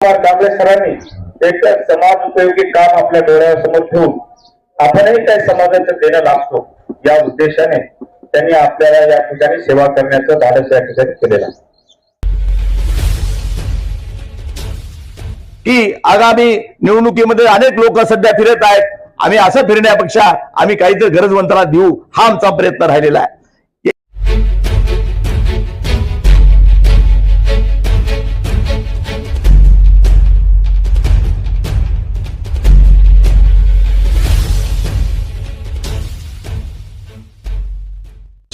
कुमार कांबळे सरांनी एक समाज उपयोगी काम आपल्या डोळ्यासमोर ठेवून आपणही काही समाजाचं देणं लागतो या उद्देशाने त्यांनी आपल्याला या ठिकाणी सेवा करण्याचं धाडस या ठिकाणी केलेलं आहे. की आगामी निवडणुकीमध्ये अनेक लोक सध्या फिरत आहेत. आम्ही असं फिरण्यापेक्षा आम्ही काहीतरी गरजवंतांना देऊ. हा आमचा प्रयत्न राहिलेला आहे.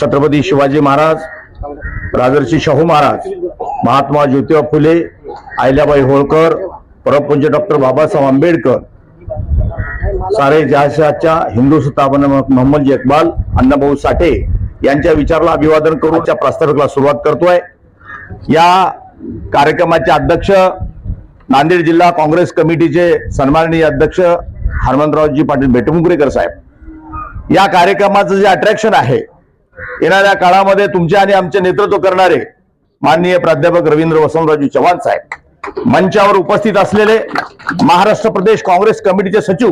छत्रपती शिवाजी महाराज राजर्षी शाहू महाराज महात्मा ज्योतिबा फुले अहिल्याबाई होळकर परमपूज्य डॉक्टर बाबासाहेब आंबेडकर सारे जहाशाच्या हिंदू स्थापना मोहम्मद इक्बाल अण्णाभाऊ साठे यांच्या विचाराला अभिवादन करून त्या प्रास्ताविकला सुरुवात करतोय. या कार्यक्रमाचे अध्यक्ष नांदेड जिल्हा काँग्रेस कमिटीचे सन्माननीय अध्यक्ष हनुमंतरावजी पाटील बेटमुकरेकर साहेब. या कार्यक्रमाचं जे अट्रॅक्शन आहे येणाऱ्या काळामध्ये तुमचे आणि आमचे नेतृत्व करणारे माननीय प्राध्यापक रवींद्र वसंतराजू चव्हाण साहेब मंचावर उपस्थित असलेले महाराष्ट्र प्रदेश काँग्रेस कमिटीचे सचिव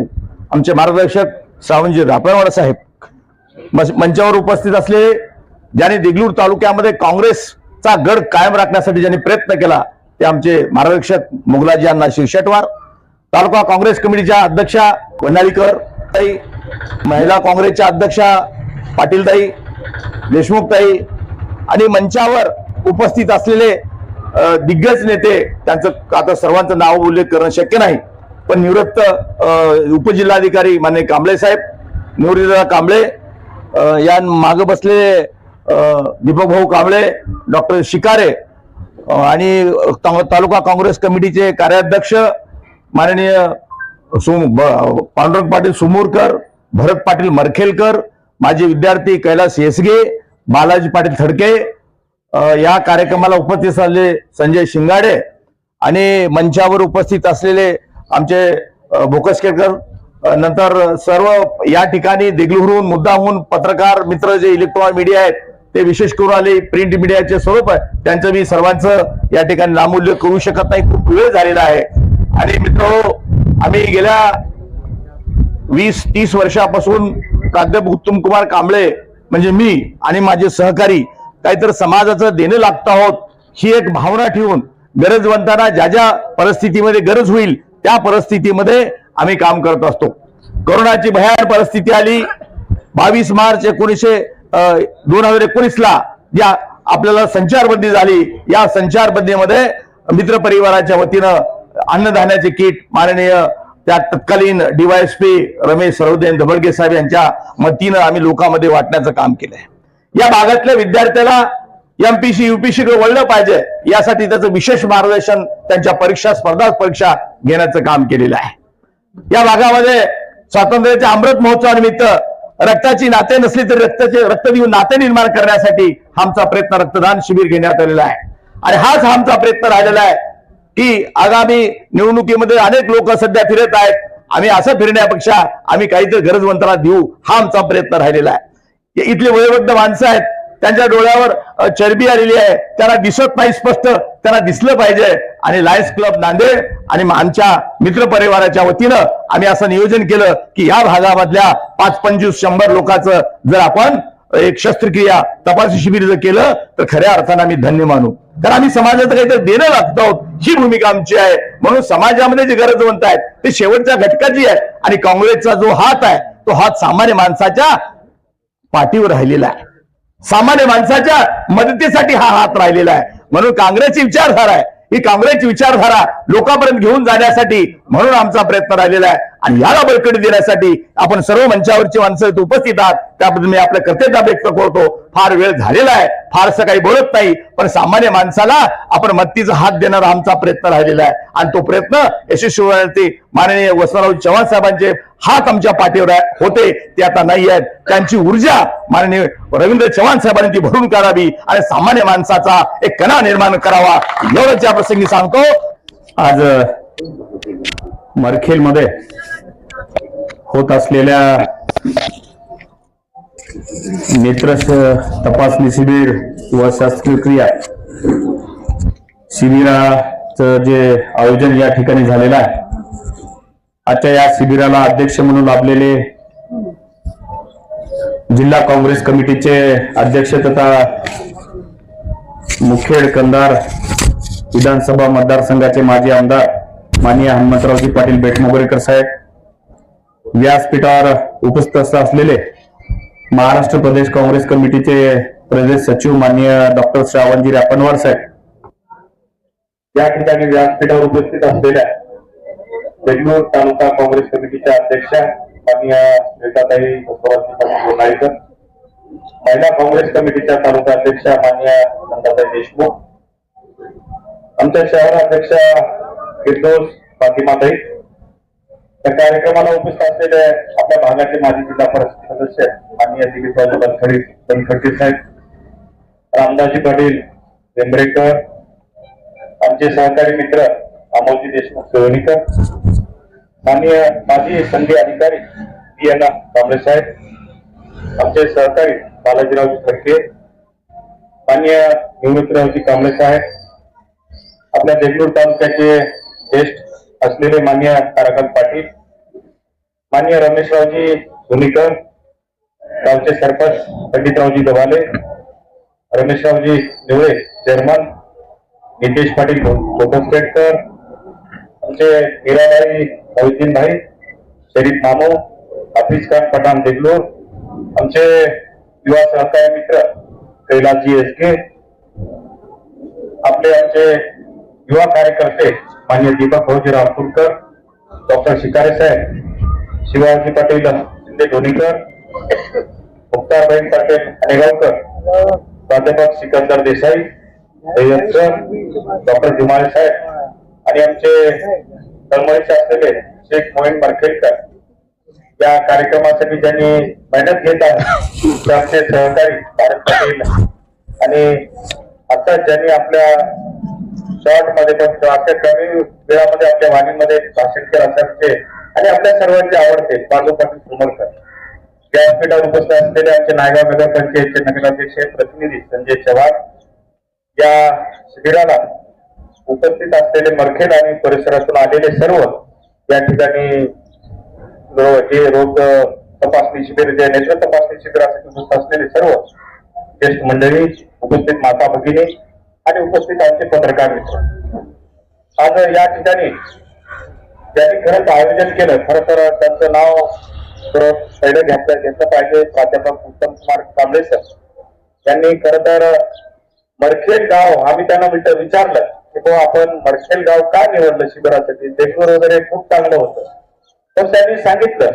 आमचे मार्गदर्शक श्रावणजी रापणवाड साहेब मंचावर उपस्थित असलेले ज्यांनी देगलूर तालुक्यामध्ये काँग्रेसचा गड कायम राखण्यासाठी ज्यांनी प्रयत्न केला ते आमचे मार्गदर्शक मुगलाजी अण्णा शिरशेटवार तालुका काँग्रेस कमिटीच्या अध्यक्षा वनाळीकर महिला काँग्रेसच्या अध्यक्षा पाटीलताई देशमुखताई आणि मंचावर उपस्थित असलेले दिग्गज नेते त्यांचं आता सर्वांचं नाव उल्लेख करणं शक्य नाही. पण निवृत्त उपजिल्हाधिकारी मान्य कांबळे साहेब निवृत्तदा कांबळे या मागं बसलेले दीपक भाऊ कांबळे डॉक्टर शिकारे आणि ता- तालुका काँग्रेस कमिटीचे कार्याध्यक्ष माननीय सुम पांडुरंग पाटील सुमूरकर भरत पाटील मरखेलकर माझे विद्यार्थी कैलास येसगे बालाजी पाटील थडके या कार्यक्रमाला उपस्थित असलेले संजय शिंगाडे आणि मंचावर उपस्थित असलेले आमचे अ, भोकसकेकर नंतर सर्व या ठिकाणी देगलूरहून मुद्दाहून पत्रकार मित्र जे इलेक्ट्रॉनिक मीडिया आहेत ते विशेष करून आले प्रिंट मीडियाचे स्वरूप आहे त्यांचं मी सर्वांचं या ठिकाणी नामूल्य करू शकत नाही खूप वेळ झालेला आहे. आणि मित्र आम्ही गेल्या वीस तीस वर्षापासून प्राध्यापक उत्तम कुमार कांबळे म्हणजे मी आणि माझे सहकारी काहीतरी समाजाचं देणं लागत आहोत ही एक भावना ठेवून गरजवंतांना ज्या ज्या परिस्थितीमध्ये गरज होईल त्या परिस्थितीमध्ये आम्ही काम करत असतो. कोरोनाची भयान परिस्थिती आली बावीस मार्च एकोणीसशे दोन हजार एकोणीसला या आपल्याला संचारबंदी झाली. या संचारबंदीमध्ये मित्र परिवाराच्या वतीनं अन्नधान्याचे किट माननीय त्या तत्कालीन डीवायएसपी रमेश सरवदेन धबडगे साहेब यांच्या मतीनं आम्ही लोकांमध्ये वाटण्याचं काम केलंय. या भागातल्या विद्यार्थ्याला एमपीसी युपीसी वळलं पाहिजे यासाठी त्याचं विशेष मार्गदर्शन त्यांच्या परीक्षा स्पर्धा परीक्षा घेण्याचं काम केलेलं आहे. या भागामध्ये स्वातंत्र्याच्या अमृत महोत्सवानिमित्त रक्ताची नाते नसली तरी रक्ताचे रक्त देऊन नाते निर्माण करण्यासाठी आमचा प्रयत्न रक्तदान शिबिर घेण्यात आलेला आहे. आणि हाच आमचा प्रयत्न राहिलेला आहे. की आगामी निवडणुकीमध्ये अनेक लोक सध्या फिरत आहेत. आम्ही असं फिरण्यापेक्षा आम्ही काहीतरी गरजवंताला देऊ हा आमचा प्रयत्न राहिलेला आहे. इथले वयोवृद्ध माणसं आहेत त्यांच्या डोळ्यावर चरबी आलेली आहे. त्यांना दिसत नाही स्पष्ट त्यांना दिसलं पाहिजे. आणि लायन्स क्लब नांदेड आणि आमच्या मित्र परिवाराच्या वतीनं आम्ही असं नियोजन केलं की या भागामधल्या पाच पंचवीस शंभर लोकांचं जर आपण एक शस्त्रक्रिया तपासणी शिबिर जर केलं तर खऱ्या अर्थानं आम्ही धन्य मानू. कारण आम्ही समाजाचं काहीतरी देणं लागत आहोत ही भूमिका आमची आहे. म्हणून समाजामध्ये जे गरजवंत आहेत ते शेवटच्या घटकाची आहे आणि काँग्रेसचा जो हात आहे तो हात सामान्य माणसाच्या पाठीवर राहिलेला आहे. सामान्य माणसाच्या मदतीसाठी हा हात राहिलेला आहे. म्हणून काँग्रेसची विचारधारा आहे. ही काँग्रेसची विचारधारा लोकांपर्यंत घेऊन जाण्यासाठी म्हणून आमचा प्रयत्न राहिलेला आहे. आणि याला बळकटी देण्यासाठी आपण सर्व मंचावरची माणसं इथे उपस्थित आहात. त्याबद्दल मी आपलं कर्तव्य व्यक्त करतो. फार वेळ झालेला आहे. फारसं काही बोलत नाही. पण सामान्य माणसाला आपण मत्तीचा हात देणारा आमचा प्रयत्न राहिलेला आहे. आणि तो प्रयत्न यशस्वी होण्यासाठी माननीय वसंतराव चव्हाण साहेबांचे हात आमच्या पाठीवर होते. ते आता नाही आहेत. त्यांची ऊर्जा माननीय रवींद्र चव्हाण साहेबांनी ती भरून काढावी आणि सामान्य माणसाचा एक कणा निर्माण करावा. एवढंच या प्रसंगी सांगतो. आज मरखेलमध्ये होत असलेल्या नेत्र तपासणी शिबिर व शस्त्रक्रिया क्रिया शिबिराचं जे आयोजन या ठिकाणी झालेलं आहे. आजच्या या शिबिराला अध्यक्ष म्हणून लाभलेले जिल्हा काँग्रेस कमिटीचे अध्यक्ष तथा मुखेड कंदार विधानसभा मतदारसंघाचे माजी आमदार माननीय हनुमंतरावजी पाटील बेटमोगरेकर साहेब व्यासपीठावर उपस्थित असलेले महाराष्ट्र प्रदेश काँग्रेस कमिटीचे प्रदेश सचिव माननीय डॉक्टर श्रावणजी रापनवार साहेब या ठिकाणी व्यासपीठावर उपस्थित असलेल्या बेंगलोर तालुका काँग्रेस कमिटीच्या अध्यक्ष माननीय रेखाताई बसवराजी पाटील महिला काँग्रेस कमिटीच्या तालुका अध्यक्ष माननीय नंदाताई देशमुख आमच्या शहर अध्यक्षा फिरदोस फातिमाताई या कार्यक्रमाला उपस्थित असलेले आपल्या भागाचे माजी जिल्हा परिषद सदस्य माननीय दिलीपराव बनखडी बनखडके साहेब रामदासजी पाटील बेंबरेकर आमचे सहकारी मित्र अमोलजी देशमुख सोयनीकर माननीय माजी संधी अधिकारी बी एन कांबळे साहेब आमचे सहकारी बालाजीरावजी खडके माननीय निवृत्तरावजी कांबळे साहेब आपल्या देगलूर तालुक्याचे ज्येष्ठ असलेले मान्य ताराकांत पाटील मान्य रमेशरावजी धुनीकर गावचे सरपंच पंडितरावजी गव्हाले रमेशरावजी निवळे चेअरमन नितेश पाटील कोकसपेटकर आमचे मीराबाई मोहिद्दीन भाई शरीफ मामू हाफिज खान पठाण देगलूर आमचे युवा सहकारी मित्र कैलासजी एसके आपले आमचे युवा कार्यकर्ते मान्य दीपक भाऊजी रामपूरकर डॉक्टर शिकारे साहेब शिवाजी पाटील शिंदे धोनीकर मुक्तारबाई पाटील अनेगावकर प्राध्यापक सिकंदर देसाई सय्यद सर डॉक्टर जुमाळे साहेब आणि आमचे तळमळीचे असलेले शेख मोहीन मरखेडकर या कार्यक्रमासाठी ज्यांनी मेहनत घेत आहे ते आमचे सहकारी भारत पाटील आणि आता ज्यांनी आपल्या शॉर्टमध्ये पण अशा कमी वेळामध्ये आपल्या वाणीमध्ये भाषण असायचे आणि आपल्या सर्वांचे आवडते बाजू पाटील सोमरकर व्यासपीठावर उपस्थित असलेले आमचे नायगाव नगर पंचायतचे नगराध्यक्ष प्रतिनिधी संजय चव्हाण. या शिबिराला उपस्थित असलेले मरखेड आणि परिसरातून आलेले सर्व या ठिकाणी रो- जे रोग तपासणी शिबिर जे नेत्र तपासणी शिबिरासाठी उपस्थित असलेले सर्व ज्येष्ठ मंडळी उपस्थित माता भगिनी आणि उपस्थित आमचे पत्रकार मित्र. आज या ठिकाणी ज्यांनी खरंच आयोजन केलं खर तर त्यांचं नाव थोडं पहिलं घ्यायचं घेतलं पाहिजे प्राध्यापक उत्तम कुमार कांबळे सर त्यांनी खरं तर मरखेड गाव आम्ही त्यांना विच- विचारलं की बुवा आपण मरखेड गाव का निवडलं शिबिरासाठी? देशवर वगैरे खूप चांगलं होतं. तर त्यांनी सांगितलं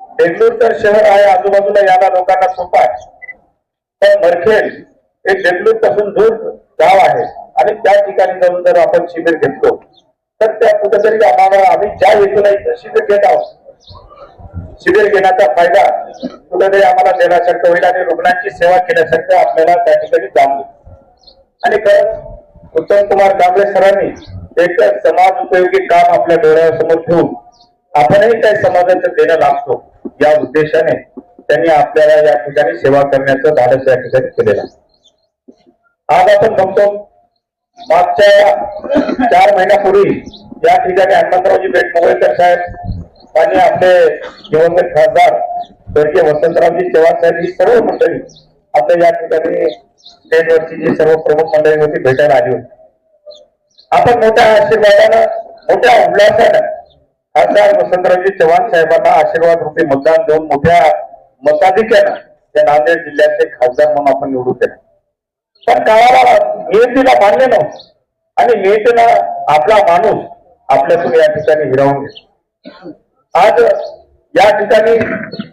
देगलूर तर शहर आहे आजूबाजूला याला लोकांना सोपा आहे. पण मरखेड हे देगलूरपासून दूर गाव आहे आणि त्या ठिकाणी जाऊन जर आपण शिबिर घेतलो तर त्या कुठेतरी आम्हाला आम्ही ज्या हेतूला शिबिर घेत आहोत शिबिर घेण्याचा फायदा कुठेतरी आम्हाला देण्यासारखं होईल आणि रुग्णांची सेवा केल्यासारखं आपल्याला त्या ठिकाणी जाणवेल आणि खरंच उत्तम कुमार कांबळे सरांनी एक समाज उपयोगी काम आपल्या डोळ्यासमोर ठेवून आपणही काही समाजाचं देणं लागतो या उद्देशाने त्यांनी आपल्याला या ठिकाणी सेवा करण्याचं धाडस या ठिकाणी केलेलं आहे. आज आपण बघतो मागच्या चार महिन्यापूर्वी या ठिकाणी हनुमंतरावजी बेटमोगळेकर साहेब आणि आपले दिवंगत खासदार स्वर्गीय वसंतरावजी चव्हाण साहेब ही सर्व मंडळी आपल्या या ठिकाणी स्टेटवरची जी सर्व प्रमुख मंडळी होती भेटायला आली होती. आपण मोठ्या आशीर्वादानं मोठ्या उल्हासानं खासदार वसंतरावजी चव्हाण साहेबांना आशीर्वाद रूपी मतदान देऊन मोठ्या मताधिक्यानं त्या नांदेड जिल्ह्याचे खासदार म्हणून आपण निवडून दिले. पण काळाला नियतीला मान्य नव्हतं. आणि नियतीनं आपला माणूस आपल्यातून या ठिकाणी हिरावून घेतो. आज या ठिकाणी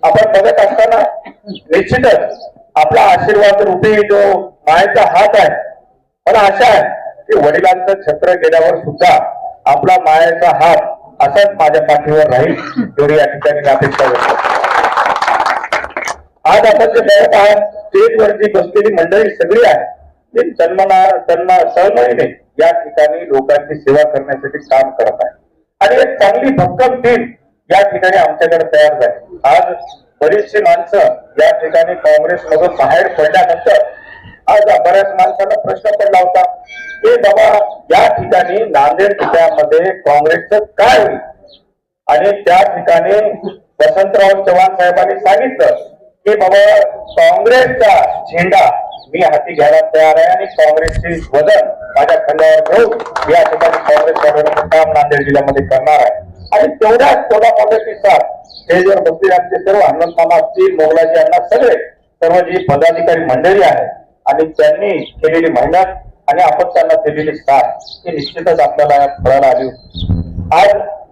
आपण बघत असताना निश्चितच आपला आशीर्वाद रूपी जो मायेचा हात आहे मला आशा आहे की वडिलांचं छत्र गेल्यावर सुद्धा आपला मायाचा हात असाच माझ्या पाठीवर राहील एवढी या ठिकाणी अपेक्षा करतो. आज आपण जे बघत आहात स्टेजवरती बसलेली मंडळी सगळी आहे. सन्माना सन्मा सहमतीने या ठिकाणी लोकांची सेवा करण्यासाठी काम करत आहे आणि एक चांगली भक्कम टीम या ठिकाणी आमच्याकडे तयार झाली. आज बरीचशी माणसं या ठिकाणी काँग्रेसमधून बाहेर पडल्यानंतर आज बऱ्याच माणसांना प्रश्न पडला होता की बाबा या ठिकाणी नांदेड जिल्ह्यामध्ये काँग्रेसचं काय होईल? आणि त्या ठिकाणी वसंतराव चव्हाण साहेबांनी सांगितलं की बाबा काँग्रेसचा झेंडा मी हाती घ्यायला तयार आहे आणि काँग्रेसचे वजन माझ्या खांद्यावर घेऊन मी या ठिकाणी काँग्रेस वाढवण्याचं काम नांदेड जिल्ह्यामध्ये करणार आहे आणि तेवढ्याच कोणा काँग्रेसची साथ स्टेजवर बसलेले आमचे सर्व हनुमंत मामा असतील मोगलाजी यांना सगळे सर्व जी पदाधिकारी मंडळी आहे आणि त्यांनी केलेली मेहनत आणि आपण त्यांना दिलेली साथ ही निश्चितच आपल्याला फळाला आली होती. आज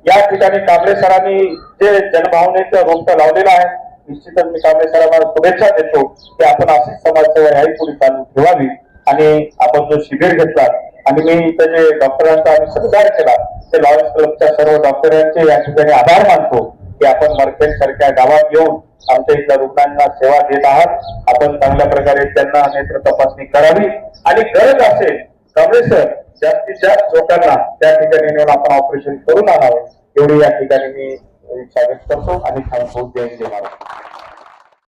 या ठिकाणी कांबळे सरांनी जे जनभावनेचं रोपटं लावलेलं आहे निश्चितच मी कांबळे सरांना शुभेच्छा देतो की आपण अशीच समाजसेवा याही पुढे चालू ठेवावी आणि आपण जो शिबिर घेतला आणि मी त्याचे जे डॉक्टरांचा आम्ही सत्कार केला ते लॉयन्स क्लबच्या सर्व डॉक्टरांचे या ठिकाणी आभार मानतो की आपण मरखेड सारख्या गावात येऊन आमच्या इथल्या रुग्णांना सेवा देत आहात. आपण चांगल्या प्रकारे त्यांना नेत्र तपासणी करावी. आणि गरज असेल कांबळे सर जास्तीत जास्त लोकांना त्या ठिकाणी नेऊन आपण ऑपरेशन करून आणावं. एवढी या ठिकाणी मी इच्छा करतो आणि थांबतो जय जय महाराज